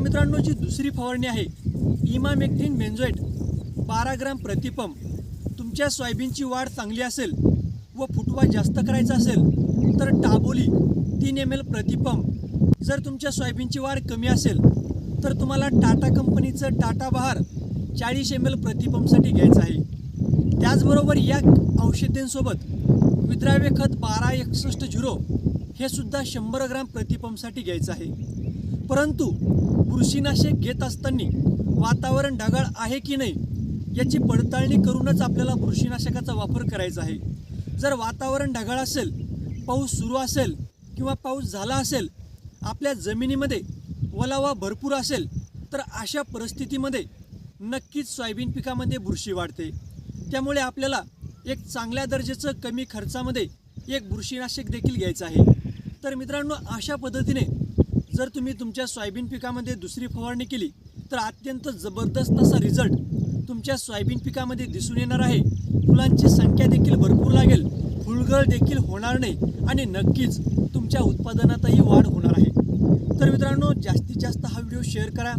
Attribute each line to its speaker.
Speaker 1: मित्रांनो जी दुसरी फवारणी आहे इमामेक्टिन बेन्झोएट बारा ग्राम प्रतिपंप तुमच्या सोयाबीनची वाढ चांगली असेल व फुटवा जास्त करायचा असेल तर टाबोली तीन एम एल प्रतिपंप जर तुमच्या सोयाबीनची वाढ कमी असेल तर तुम्हाला टाटा कंपनीचं टाटा बहार चाळीस एम एल प्रतिपंपसाठी घ्यायचं आहे. त्याचबरोबर या औषधींसोबत विद्राव्य खत बारा एकसष्ट झिरो हे सुद्धा शंभर ग्राम प्रतिपंपसाठी घ्यायचं आहे. परंतु बुरशीनाशक घेत असताना वातावरण ढगाळ आहे की नाही याची पडताळणी करूनच आपल्याला बुरशीनाशकाचा वापर करायचा आहे. जर वातावरण ढगाळ असेल पाऊस सुरू असेल किंवा पाऊस झाला असेल आपल्या जमिनीमध्ये ओलावा भरपूर असेल तर अशा परिस्थितीमध्ये नक्कीच सोयाबीन पिकामध्ये बुरशी वाढते. त्यामुळे आपल्याला एक चांगल्या दर्जाचं कमी खर्चामध्ये एक बुरशीनाशक देखील घ्यायचं आहे. तर मित्रांनो अशा पद्धतीने जर तुम्ही तुमच्या सोयाबीन पिकामध्ये दुसरी फवारणी केली तर अत्यंत जबरदस्त असा रिझल्ट तुमच्या सोयाबीन पिकामध्ये दिसून येणार आहे. फुलांची संख्या देखील भरपूर लागेल. फुलगळ देखील होणार नाही आणि नक्कीच तुमच्या उत्पादनातही वाढ होणार आहे. तर मित्रांनो जास्तीत जास्त हा व्हिडिओ शेअर करा.